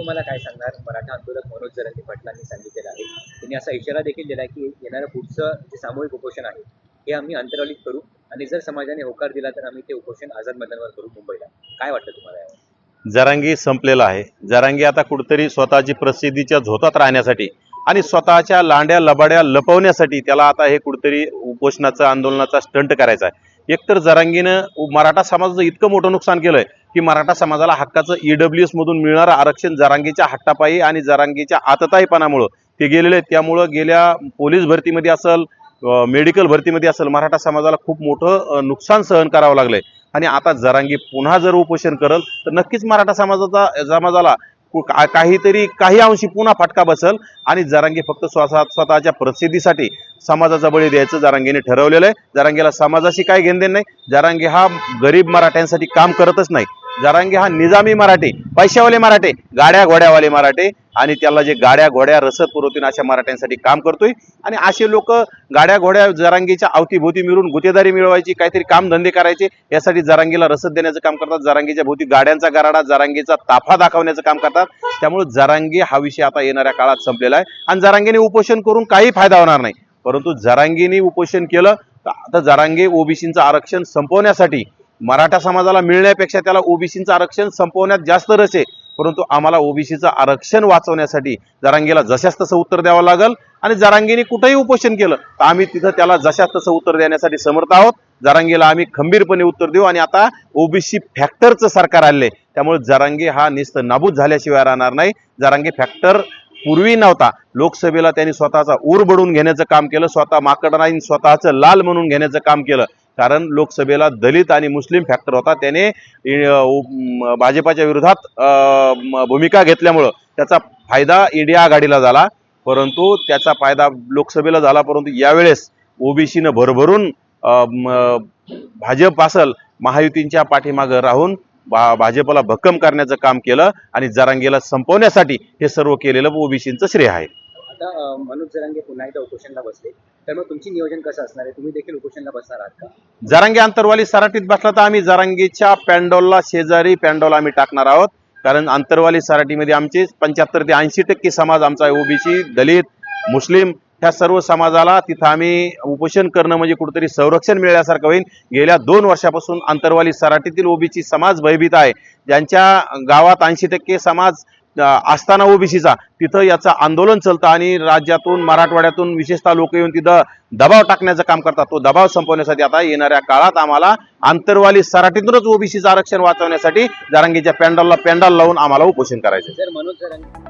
तुम्हाला काय सांगणार? मराठा आंदोलक मनोज जरंगी पाटलांनी सांगितलेलं आहे. त्यांनी असा इशारा देखील दिला की येणारं पुढचं जे सामूहिक उपोषण आहे हे आम्ही अंतरावलीत करू आणि जर समाजाने होकार दिला तर आम्ही ते उपोषण आझाद मैदानावर करू मुंबईला. काय वाटतं तुम्हाला जरांगी संपलेला आहे. जरांगी आता कुठेतरी स्वतःची प्रसिद्धीच्या झोतात राहण्यासाठी आणि स्वतःच्या लांड्या लबाड्या लपवण्यासाठी त्याला आता हे कुठेतरी उपोषणाचा आंदोलनाचा स्टंट करायचा आहे. एकतर जरांगीनं मराठा समाजाचं इतकं मोठं नुकसान केलंय की मराठा समाजाला हक्काचं ईडब्ल्यू एस मधून मिळणारं आरक्षण जरांगीच्या हट्टापायी आणि जरांगीच्या आतताईपणामुळं ते गेलेले आहेत. त्यामुळं गेल्या पोलीस भरतीमध्ये असेल मेडिकल भरतीमध्ये असेल मराठा समाजाला खूप मोठं नुकसान सहन करावं लागलंय. आणि आता जरांगी पुन्हा जर उपोषण करल तर नक्कीच मराठा समाजाचा समाजाला काहीतरी काही अंशी पुन्हा फटका बसल आणि जरांगी फक्त स्वतः स्वतःच्या प्रसिद्धीसाठी समाजाचा बळी द्यायचं जरांगीने ठरवलेलं आहे. जरांगीला समाजाशी काय घेणदेण नाही. जरांगी हा गरीब मराठ्यांसाठी काम करतच नाही. जरांगी हा निजामी मराठी पैशावाले मराठे गाड्या घोड्यावाले मराठे आणि त्याला जे गाड्या घोड्या रसद पुरवतील अशा मराठ्यांसाठी काम करतोय. आणि असे लोक गाड्या घोड्या जरांगीच्या अवतीभोवती मिळून गुतेदारी मिळवायची काहीतरी कामधंदे करायचे यासाठी जरांगीला रसद देण्याचं काम करतात. जरांगीच्या भोवती गाड्यांचा गराडा जरांगीचा ताफा दाखवण्याचं काम करतात. त्यामुळे जरांगी हा विषय आता येणाऱ्या काळात संपलेला आहे. आणि जरांगीने उपोषण करून काही फायदा होणार नाही. परंतु जरांगीने उपोषण केलं तर आता जरांगे ओबीसींचं आरक्षण संपवण्यासाठी मराठा समाजाला मिळण्यापेक्षा त्याला ओबीसीचं आरक्षण संपवण्यात जास्त रस आहे. परंतु आम्हाला ओबीसीचं आरक्षण वाचवण्यासाठी जरांगीला जशाच तसं उत्तर द्यावं लागेल आणि जरांगीने कुठेही उपोषण केलं तर आम्ही तिथं त्याला जशाच तसं उत्तर देण्यासाठी समर्थ आहोत. जरांगीला आम्ही खंबीरपणे उत्तर देऊ आणि आता ओबीसी फॅक्टरचं सरकार आले त्यामुळे जरांगी हा निस्त नाबूद झाल्याशिवाय राहणार नाही. जरांगी फॅक्टर पूर्वी नव्हता. लोकसभेला त्यांनी स्वतःचा ऊर बडून घेण्याचं काम केलं स्वतः माकडराईन स्वतःचं लाल म्हणून घेण्याचं काम केलं. कारण लोकसभेला दलित आणि मुस्लिम फॅक्टर होता. त्याने भाजपाच्या विरोधात भूमिका घेतल्यामुळं त्याचा फायदा इंडिया आघाडीला झाला. परंतु त्याचा फायदा लोकसभेला झाला परंतु यावेळेस ओबीसीनं भरभरून भाजप असल महायुतींच्या पाठीमागं राहून भा भाजपला भक्कम करण्याचं काम केलं आणि जरांगीला संपवण्यासाठी हे सर्व केलेलं ओबीसींचं श्रेय आहे. आता मनोज जरांगे पुन्हा एकदा उपोषणला बसले. तर मग तुमची नियोजन कसं असणार आहे? तुम्ही देखील उपोषणला बसणार आहात का? जरांगी अंतरवाली सराटीत बसला तर आम्ही जरांगीच्या पॅन्डॉलला शेजारी पॅन्डॉल आम्ही टाकणार आहोत. कारण अंतरवाली सराटीमध्ये आमचे पंच्याहत्तर ते ऐंशी टक्के समाज आमचा आहे. ओबीसी दलित मुस्लिम ह्या सर्व समाजाला तिथं आम्ही उपोषण करणं म्हणजे कुठेतरी संरक्षण मिळाल्यासारखं होईल. गेल्या दोन वर्षापासून अंतरवाली सराटीतील ओबीसी समाज भयभीत आहे. ज्यांच्या गावात ऐंशी टक्के समाज आस्थाना ओबीसीचा. तिथं याचं आंदोलन चालतं आणि राज्यातून मराठवाड्यातून विशेषतः लोक येऊन तिथं दबाव टाकण्याचं काम करतात. तो दबाव संपवण्यासाठी आता येणाऱ्या काळात आम्हाला आंतरवाली सराटीतूनच ओबीसीचं आरक्षण वाचवण्यासाठी जारांगीच्या पॅन्डलला पॅन्डल लावून आम्हाला उपोषण करायचं